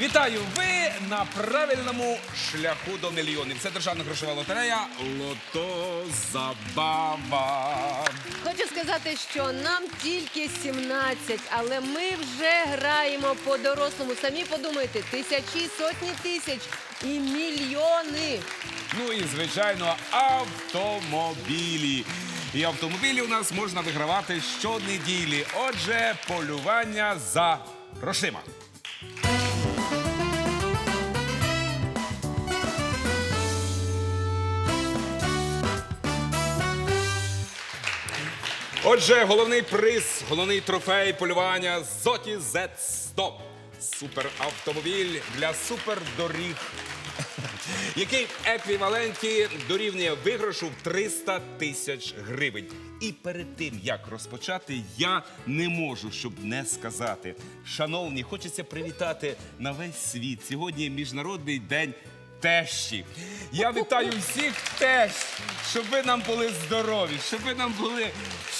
Вітаю! Ви на правильному шляху до мільйонів. Це державна грошова лотерея Лото Забава. Хочу сказати, що нам тільки 17, але ми вже граємо по-дорослому. Самі подумайте, тисячі, сотні тисяч і мільйони. Ну і звичайно, автомобілі. І автомобілі у нас можна вигравати щонеділі. Отже, полювання за грошима. Отже, головний приз, головний трофей полювання Зоті Z100. Суперавтомобіль для супердоріг який в еквіваленті дорівнює виграшу в 300 тисяч гривень. І перед тим як розпочати, я не можу, щоб не сказати. Шановні, хочеться привітати на весь світ. Сьогодні міжнародний день. Тещі. Я вітаю всіх тещ, щоб ви нам були здорові, щоб ви нам були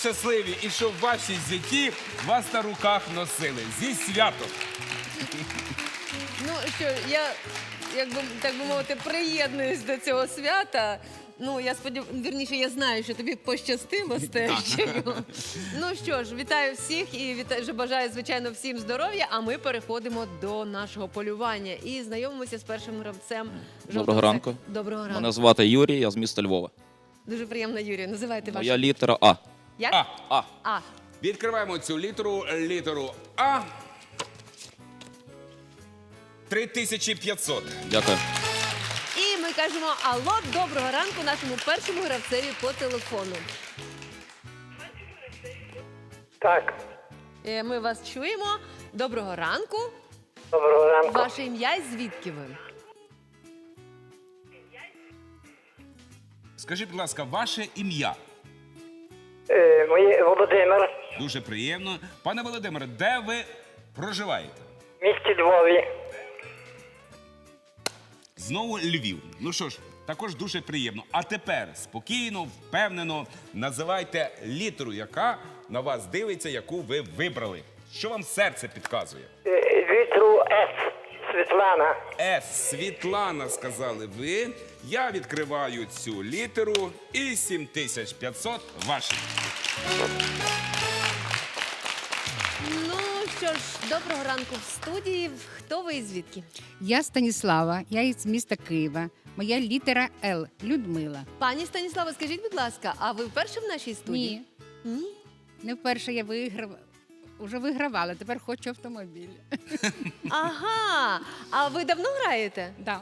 щасливі і щоб ваші зяті вас на руках носили. Зі святом! Ну що, я, як би так би мовити, приєднуюсь до цього свята. Ну, я сподіваюся, вірніше, я знаю, що тобі пощастило з тещею. Ну що ж, вітаю всіх і вітаю, бажаю, звичайно, всім здоров'я. А ми переходимо до нашого полювання і знайомимося з першим гравцем. Доброго ранку. Доброго ранку. Мене звати Юрій, я з міста Львова. Дуже приємно, Юрій. Називайте ваше. Моя літера А. Як? А, А. А. Відкриваємо цю літеру, літеру А. 3500. Дякую. Ми кажемо алло, доброго ранку нашому першому гравцеві по телефону. Так, Е, Ми вас чуємо. Доброго ранку. доброго ранку. Ваше ім'я і звідки ви? Скажіть, будь ласка, ваше ім'я? Е, моє Володимир, Дуже приємно. Пане Володимире, де ви проживаєте? в місті Львові. Знову Львів. Ну що ж, також дуже приємно. А тепер спокійно, впевнено називайте літеру, яка на вас дивиться, яку ви вибрали. Що вам серце підказує? Е, Вітру С. Світлана. С. Світлана, сказали ви. Я відкриваю цю літеру і 7500 ваші. Що ж, доброго ранку в студії. Хто ви і звідки? Я Станіслава, я із міста Києва. Моя літера Л Людмила. Пані Станіслава, скажіть, будь ласка, а ви вперше в нашій студії? Ні, Ні? не вперше я виграв. Уже вигравала, тепер хочу автомобіль. Ага. А ви давно граєте? Да,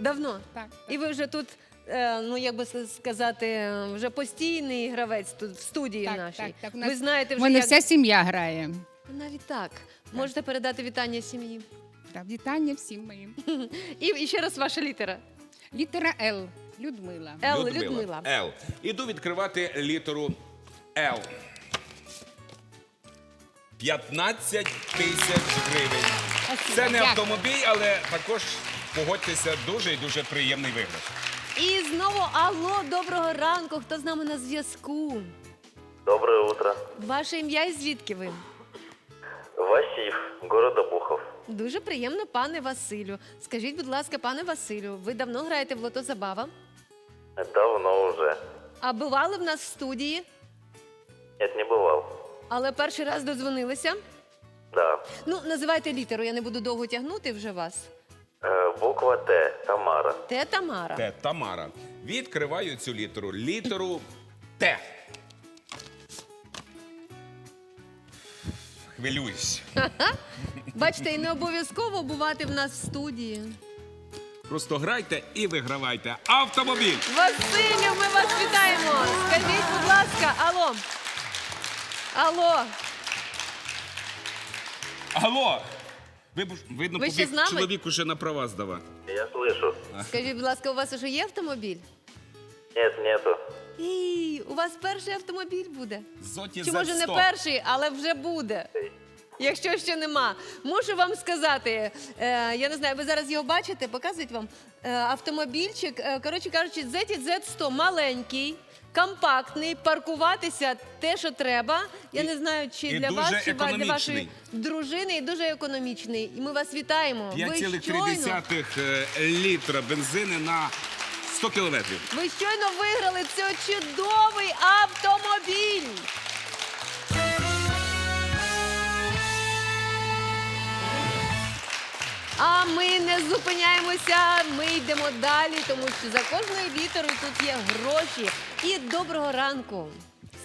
Давно. так. І ви вже тут, е, ну як би сказати, вже постійний гравець тут в студії Так, нашій. так, так. У Ви знаєте У вже мене як... вся сім'я грає. Навіть так. Можете передати вітання сім'ї. Так, вітання всім моїм. І, і ще раз ваша літера. Літера Л Людмила. Л Людмила. Л. Іду відкривати літеру Л. 15 тисяч гривень. Це не Дякую. автомобіль, але також погодьтеся, дуже і дуже приємний виграш. І знову алло, доброго ранку. Хто з нами на зв'язку? Доброе утро. Ваше ім'я і звідки ви? Васив, город Обухов. Дуже приємно, пане Василю. Скажіть, будь ласка, пане Василю, ви давно граєте в лото забава? Давно уже. А бували в нас в студії, Нет, не бывал. але перший раз додзвонилися. Да. Ну, називайте літеру, я не буду довго тягнути вже вас. Э, буква Т. Тамара. Те Тамара. Т. Тамара. Відкриваю цю літеру. Літеру Т. Хвилююсь. Бачите, і не обов'язково бувати в нас в студії. Просто грайте і вигравайте автомобіль. Василю, ми вас вітаємо. Скажіть, будь ласка, алло. Алло, Алло! Ви б- видно, Ви ще побіг з нами? чоловік уже на права здавати. Я слышу. скажіть, будь ласка, у вас уже є автомобіль? Нет, нету. І у вас перший автомобіль буде. Зоті Чи може не перший, але вже буде. Якщо ще нема, мушу вам сказати, е, я не знаю, ви зараз його бачите, показують вам е, автомобільчик. Е, коротше кажучи, ZZ100 маленький, компактний, паркуватися те, що треба. Я не знаю, чи і для дуже вас, чи для економічний. вашої дружини, і дуже економічний. І ми вас вітаємо. Ви щойно, 5,3 е, літра бензину на 100 кілометрів. ви щойно виграли цей чудовий автомобіль. А ми не зупиняємося, ми йдемо далі, тому що за кожною літерою тут є гроші. І доброго ранку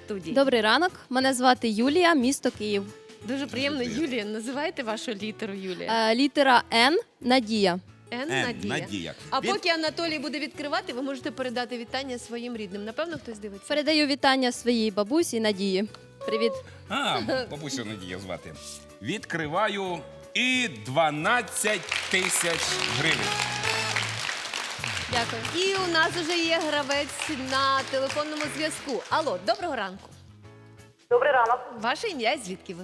студії. Добрий ранок. Мене звати Юлія, місто Київ. Дуже приємно, Юлія. Називайте вашу літеру Юлія. Е, літера Н Надія. Н, Надія. Надія. А Від- поки Анатолій буде відкривати, ви можете передати вітання своїм рідним. Напевно, хтось дивиться. Передаю вітання своїй бабусі Надії. Привіт. А, бабусю Надія звати. Відкриваю і 12 тисяч гривень. Дякую. І у нас вже є гравець на телефонному зв'язку. Алло, доброго ранку. Добрий ранок. Ваше ім'я і звідки ви?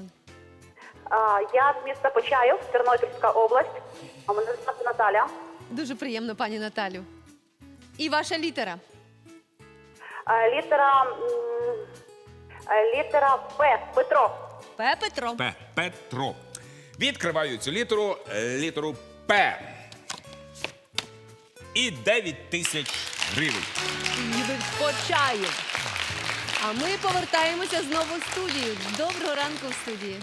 Я з міста Почаїв, Тернопільська область. А мене звати Наталя. Дуже приємно, пані Наталю. І ваша літера. Літера літера П. Петро. П. Петро. П. Петро. Відкриваю цю літеру, е, літеру П. І 9 тисяч гривень. Ніби почаю. А ми повертаємося знову в студію. Доброго ранку в студії.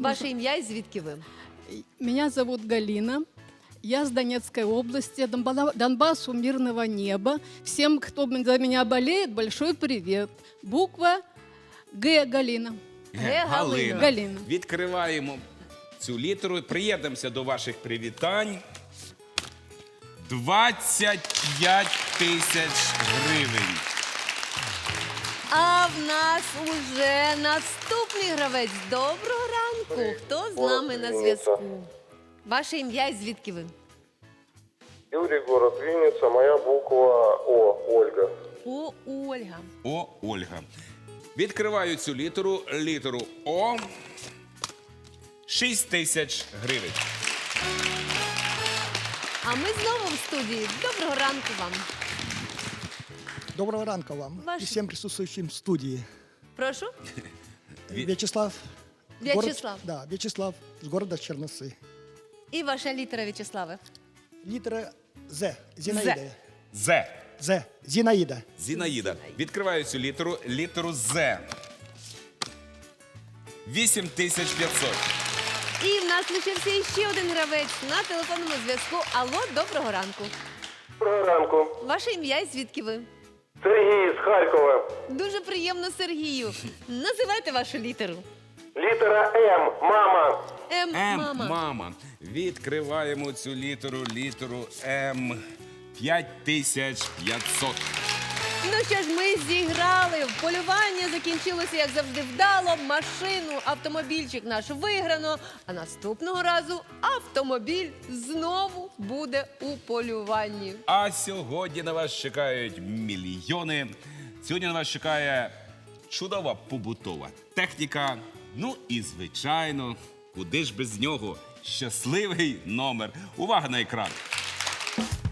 Ваше ім'я і звідки ви? Меня зовут Галина. Я с Донецкой области, Донба- Донбассу мирного неба. Всем, кто за меня болеет, большой привет. Буква Г. Галина. Ге Галина. Галина. Відкриваємо цю літеру. Приєднемося до ваших привітань. 25 тисяч гривень. А в нас уже наступний гравець. Доброго ранку. Хто з нами на зв'язку? Ваше ім'я і звідки ви? Юрий, город Винница, моя буква О, Ольга. О, Ольга. О, Ольга. Відкриваю цю літеру, літеру О. 6 тисяч гривень. А ми знову в студії. Доброго ранку вам. Доброго ранка вам Ваш- и всем присутствующим в студии. Прошу. Ви- Вячеслав. Вячеслав. Город, да, Вячеслав с города Черносы. І ваша літера В'ячеславе. Литера З. Зинаида. З. З. Зинаида. Зінаїда. Відкриваю цю літеру, літеру З. 8500. І в нас лишився іще один гравець на телефонному зв'язку. Алло, доброго ранку. Доброго ранку. Ваше ім'я і звідки ви? Сергій з Харкова. Дуже приємно, Сергію. Називайте вашу літеру. Літера М. Мама. М, М, мама. мама. Відкриваємо цю літеру, літеру М. 5500. Ну що ж, ми зіграли. Полювання закінчилося, як завжди, вдало. Машину, автомобільчик наш виграно. А наступного разу автомобіль знову буде у полюванні. А сьогодні на вас чекають мільйони. Сьогодні на вас чекає чудова побутова техніка. Ну і звичайно, куди ж без нього? Щасливий номер. Увага на екран.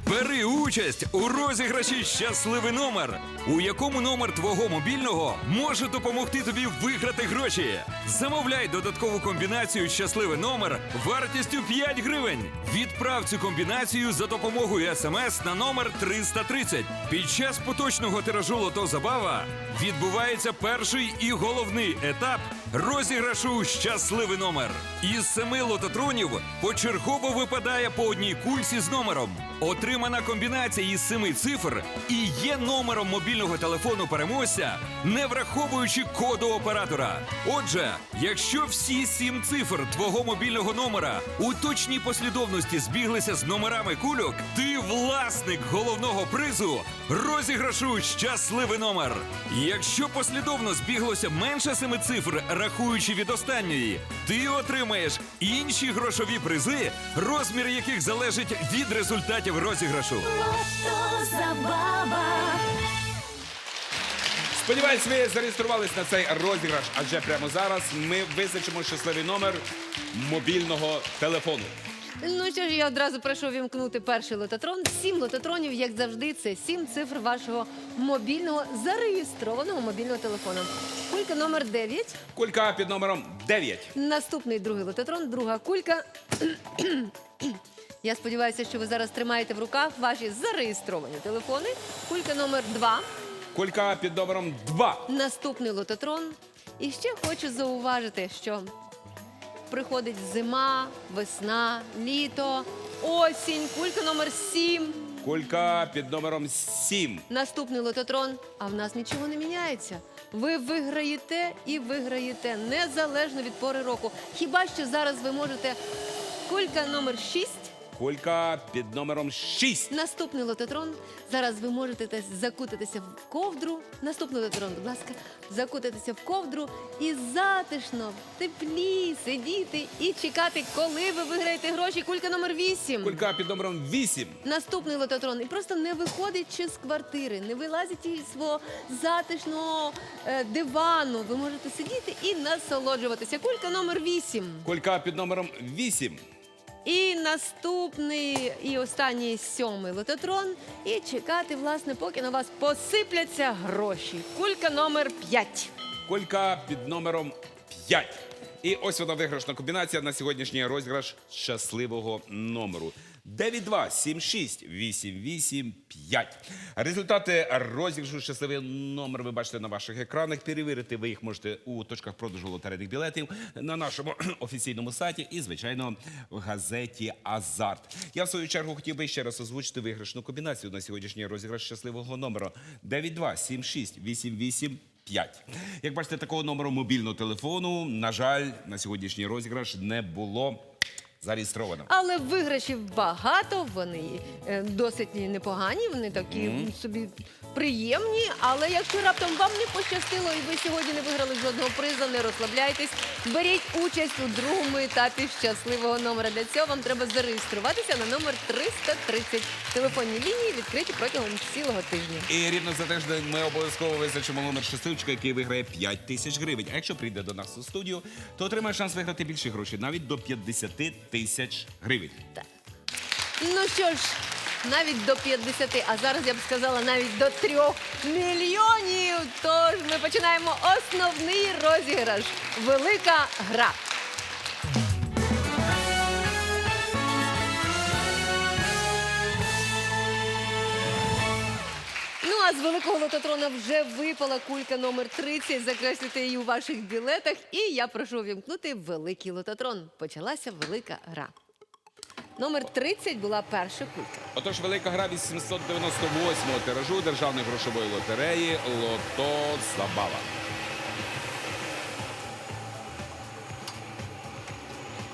Бери участь у розіграші Щасливий номер, у якому номер твого мобільного може допомогти тобі виграти гроші. Замовляй додаткову комбінацію Щасливий номер вартістю 5 гривень. Відправ цю комбінацію за допомогою смс на номер 330. Під час поточного тиражу Лото Забава відбувається перший і головний етап розіграшу Щасливий номер. Із семи лототронів почергово випадає по одній кульці з номером. Отримана комбінація із семи цифр і є номером мобільного телефону переможця, не враховуючи коду оператора. Отже, якщо всі сім цифр твого мобільного номера у точній послідовності збіглися з номерами кульок, ти власник головного призу розіграшу щасливий номер. Якщо послідовно збіглося менше семи цифр, рахуючи від останньої, ти отримаєш інші грошові призи, розмір яких залежить від результатів розіграшу. Сподіваюсь, ви зареєструвались на цей розіграш, адже прямо зараз ми визначимо щасливий номер мобільного телефону. Ну що ж, я одразу прошу вімкнути перший лототрон. Сім лототронів, як завжди, це сім цифр вашого мобільного зареєстрованого мобільного телефону. Кулька номер 9. Кулька під номером 9. Наступний другий лототрон, друга кулька. Я сподіваюся, що ви зараз тримаєте в руках ваші зареєстровані телефони. Кулька номер 2. Кулька під номером 2. Наступний лототрон. І ще хочу зауважити, що приходить зима, весна, літо, осінь, кулька номер 7. Кулька під номером 7. Наступний лототрон, а в нас нічого не міняється. Ви виграєте і виграєте незалежно від пори року. Хіба що зараз ви можете кулька номер 6. Кулька під номером 6. Наступний лототрон. Зараз ви можете те- закутатися в ковдру. Наступний лототрон, будь ласка, закутатися в ковдру і затишно, в теплі сидіти і чекати, коли ви виграєте гроші. Кулька номер 8. Кулька під номером 8. Наступний лототрон. І просто не виходячи з квартири, не вилазячи із свого затишного е, дивану. Ви можете сидіти і насолоджуватися. Кулька номер 8. Кулька під номером 8. І наступний і останній сьомий лототрон. І чекати, власне, поки на вас посипляться гроші. Кулька номер 5. Кулька під номером 5. І ось вона виграшна комбінація на сьогоднішній розіграш щасливого номеру. 9-2-7-6-8-8-5. Результати розіграшу щасливий номер ви бачите на ваших екранах. Перевірити ви їх можете у точках продажу лотерейних білетів на нашому офіційному сайті і, звичайно, в газеті Азарт. Я в свою чергу хотів би ще раз озвучити виграшну комбінацію на сьогоднішній розіграш щасливого номеру 9-2-7-6-8-8-5. 5. Як бачите, такого номеру мобільного телефону, на жаль, на сьогоднішній розіграш не було зареєстровано. Але виграшів багато, вони е, досить непогані, вони такі собі приємні. Але якщо раптом вам не пощастило і ви сьогодні не виграли жодного призу, не розслабляйтесь. Беріть участь у другому етапі щасливого номера. Для цього вам треба зареєструватися на номер 330. Телефонні лінії відкриті протягом цілого тижня. І рівно за тиждень ми обов'язково визначимо номер щасливчика, який виграє 5 тисяч гривень. А якщо прийде до нас у студію, то отримає шанс виграти більше грошей, навіть до 50 тисяч гривень. Ну що ж, навіть до 50, а зараз я б сказала навіть до 3 мільйонів. Тож ми починаємо основний розіграш. Велика гра. Ну а з великого лототрона вже випала кулька номер 30. Закреслюйте її у ваших білетах. І я прошу вімкнути великий лототрон. Почалася велика гра. Номер 30 була перша кулька. Отож, велика гра 898-го тиражу державної грошової лотереї Лото Забава.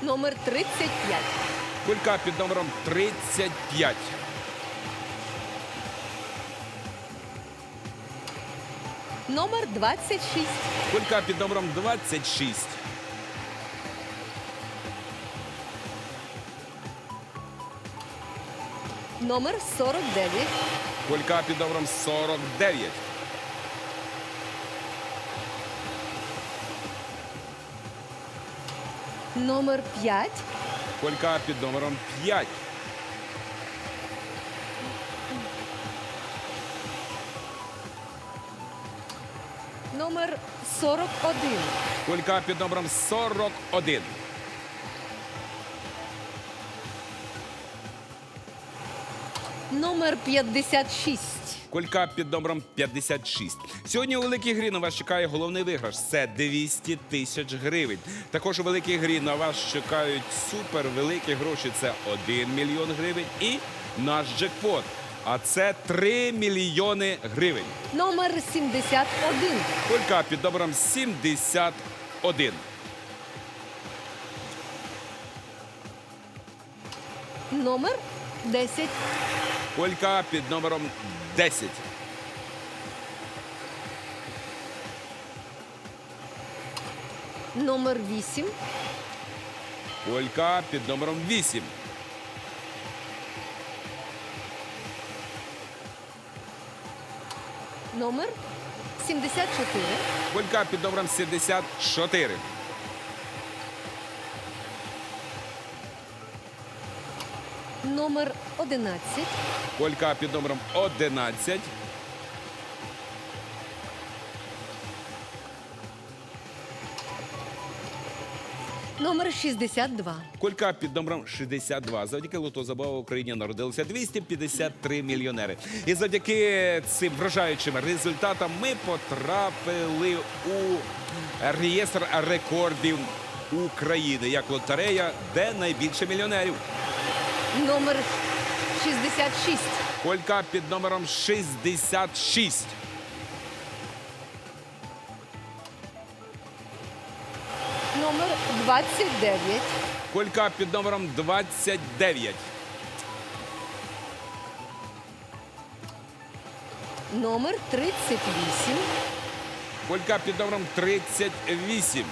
Номер 35. Кулька під номером 35. Номер 26. Кулька під номером 26. Номер 49. Кулька під номером 49. Номер 5. Кулька під номером 5. 41. Кулька під номером 41. Номер 56. Кулька під номером 56. Сьогодні у великій грі на вас чекає головний виграш. Це 200 тисяч гривень. Також у великій грі на вас чекають супервеликі гроші. Це 1 мільйон гривень і наш джекпот. А це 3 мільйони гривень. Номер 71. Кулька під номером 71. Номер 10. Кулька під номером 10. Номер 8. Кулька під номером 8. Номер 74. Колька під номером 74. Номер 11. Колька під номером 11. Номер 62. Колька під номером 62. Завдяки лото забава в Україні народилося 253 мільйонери. І завдяки цим вражаючим результатам ми потрапили у реєстр рекордів України як лотерея, де найбільше мільйонерів. Номер 66. Колька під номером 66. Номер 29. Колька під номером 29. Номер 38. Колька під номером 38.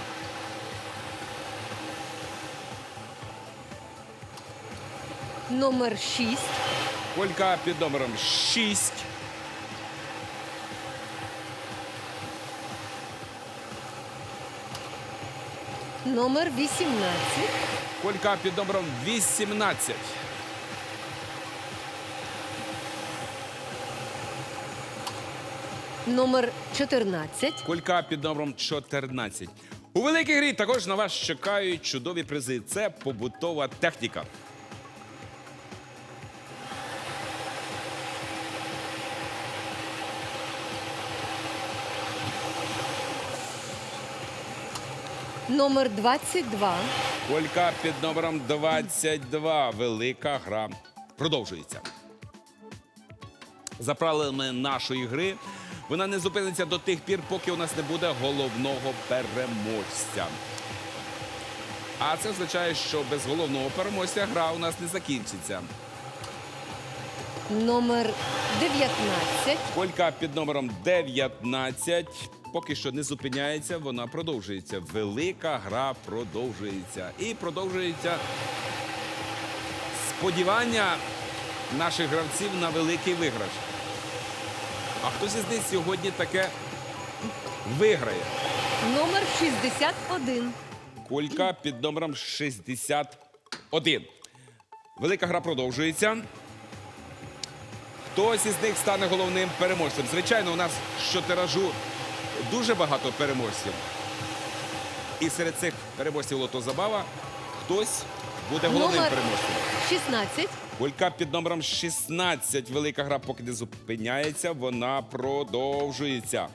Номер 6. Колька під номером 6. Номер 18. Колька під номером 18. Номер 14. Колька під номером 14. У великій грі також на вас чекають чудові призи. Це побутова техніка. Номер 22. Колька під номером 22. Велика гра продовжується. За правилами нашої гри вона не зупиниться до тих пір, поки у нас не буде головного переможця. А це означає, що без головного переможця гра у нас не закінчиться. Номер 19. Колька під номером 19 поки що не зупиняється, вона продовжується. Велика гра продовжується. І продовжується сподівання наших гравців на великий виграш. А хтось із них сьогодні таке виграє. Номер 61. Колька під номером 61. Велика гра продовжується. Хтось із них стане головним переможцем. Звичайно, у нас що тиражу дуже багато переможців. І серед цих переможців Лото Забава хтось буде головним Номер- переможцем. 16. Колька під номером 16. Велика гра поки не зупиняється, вона продовжується.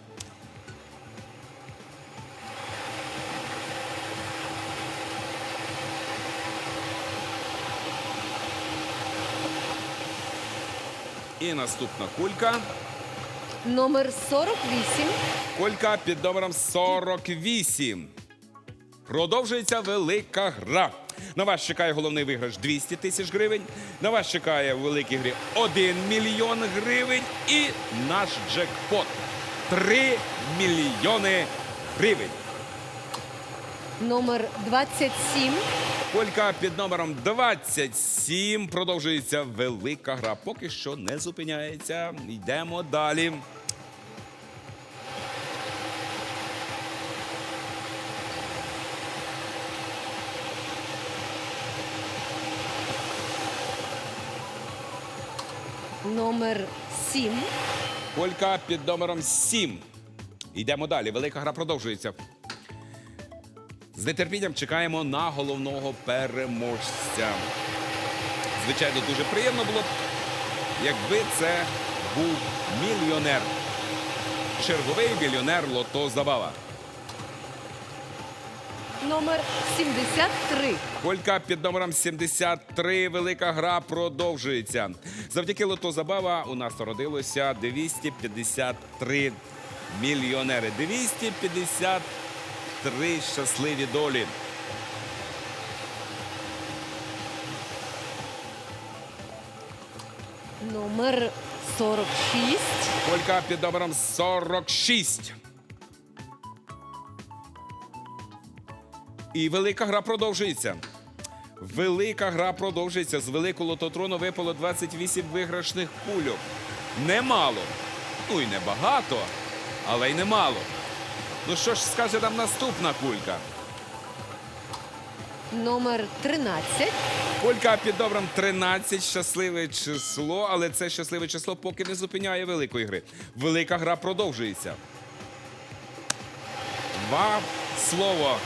І наступна кулька. Номер 48. Колька під номером 48. Продовжується велика гра. На вас чекає головний виграш 200 тисяч гривень. На вас чекає в великій грі 1 мільйон гривень. І наш джекпот 3 мільйони гривень. Номер 27. Колька під номером 27. Продовжується велика гра. Поки що не зупиняється. Йдемо далі. Номер 7. Колька під номером 7. Йдемо далі. Велика гра продовжується. З нетерпінням чекаємо на головного переможця. Звичайно, дуже приємно було б, якби це був мільйонер. Черговий мільйонер Лото Забава. Номер 73. Колька під номером 73. Велика гра продовжується. Завдяки Лото Забава у нас народилося 253 мільйонери. 253 щасливі долі. Номер 46. Колька під номером 46. І велика гра продовжується. Велика гра продовжується. З великого лототрону випало 28 виграшних кульок. Немало. Ну і не багато, але й немало. Ну що ж скаже нам наступна кулька? номер 13. Колька під номером 13 щасливе число, але це щасливе число поки не зупиняє великої гри. Велика гра продовжується. Два слово,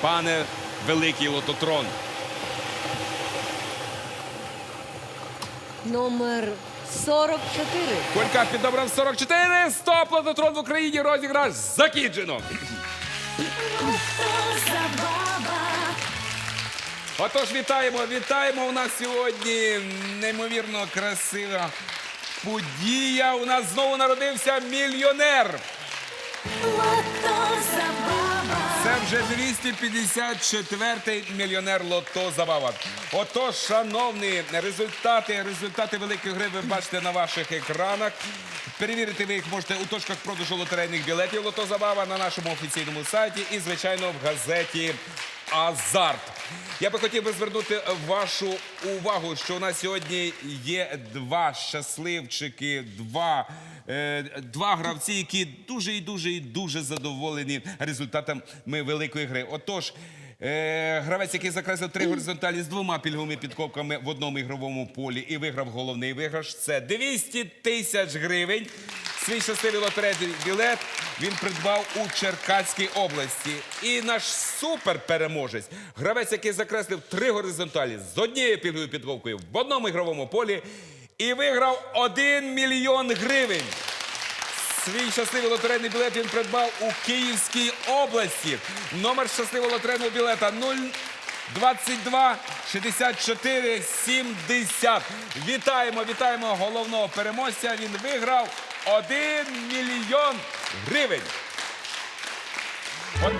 пане великий лототрон. Номер 44. Колька під номером 44. Стоп! Лототрон в Україні розіграш закінчено. Отож, вітаємо, вітаємо. У нас сьогодні неймовірно красива подія. У нас знову народився мільйонер. Це вже 254-й мільйонер Лото Забава. Отож, шановні, результати, результати великої гри ви бачите на ваших екранах. Перевірити ви їх можете у точках продажу лотерейних білетів Лото Забава на нашому офіційному сайті і, звичайно, в газеті Азарт. Я би хотів би звернути вашу увагу, що у нас сьогодні є два щасливчики, два, е, два гравці, які дуже і дуже і дуже задоволені результатами великої гри. Отож. Е, гравець, який закреслив три горизонталі з двома пільговими підкопками в одному ігровому полі і виграв головний виграш. Це 200 тисяч гривень. Свій щасливий лотерейний білет він придбав у Черкаській області. І наш суперпереможець, гравець, який закреслив три горизонталі з однією пільговою підковкою в одному ігровому полі і виграв 1 мільйон гривень. Свій щасливий лотерейний білет він придбав у Київській області. Номер щасливого лотерейного білета 022 64 70. Вітаємо, вітаємо головного переможця. Він виграв 1 мільйон гривень. От-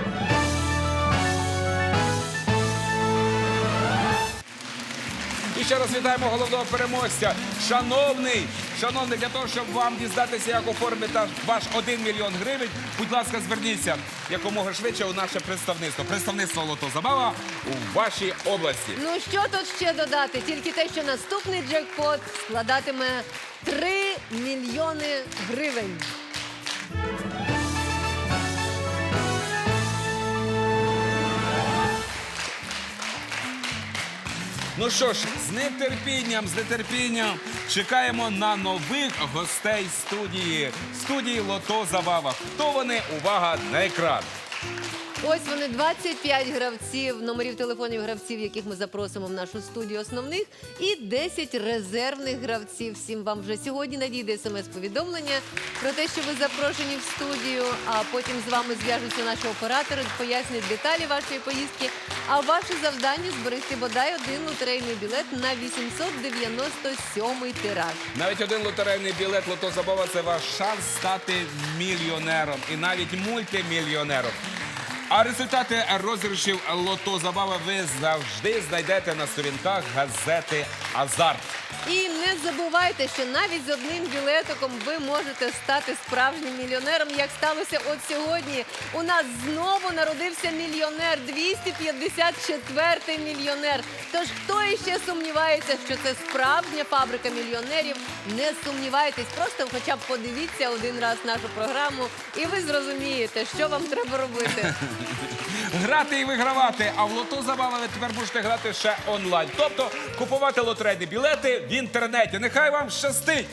І ще раз вітаємо головного переможця. Шановний, шановний, для того, щоб вам дізнатися, як оформити ваш 1 мільйон гривень, будь ласка, зверніться якомога швидше у наше представництво. Представництво Лото Забава у вашій області. Ну що тут ще додати? Тільки те, що наступний джекпот складатиме 3 мільйони гривень. Ну що ж, з нетерпінням, з нетерпінням чекаємо на нових гостей студії. Студії Лото Забава. Хто вони? Увага на екран. Ось вони 25 гравців, номерів телефонів гравців, яких ми запросимо в нашу студію основних, і 10 резервних гравців. Всім вам вже сьогодні надійде смс-повідомлення про те, що ви запрошені в студію. А потім з вами зв'яжуться наші оператори, пояснять деталі вашої поїздки. А ваше завдання зберегти бодай один лотерейний білет на 897 тираж. Навіть один лотерейний білет Лото Забава це ваш шанс стати мільйонером і навіть мультимільйонером. А результати розіграшів Лото Забава ви завжди знайдете на сторінках газети Азарт. І не забувайте, що навіть з одним білетиком ви можете стати справжнім мільйонером, як сталося от сьогодні. У нас знову народився мільйонер, 254-й мільйонер. Тож хто іще сумнівається, що це справжня фабрика мільйонерів? Не сумнівайтесь, просто хоча б подивіться один раз нашу програму, і ви зрозумієте, що вам треба робити. Грати і вигравати. А в лото забавили тепер можете грати ще онлайн. Тобто купувати лотерейні білети в інтернеті. Нехай вам щастить!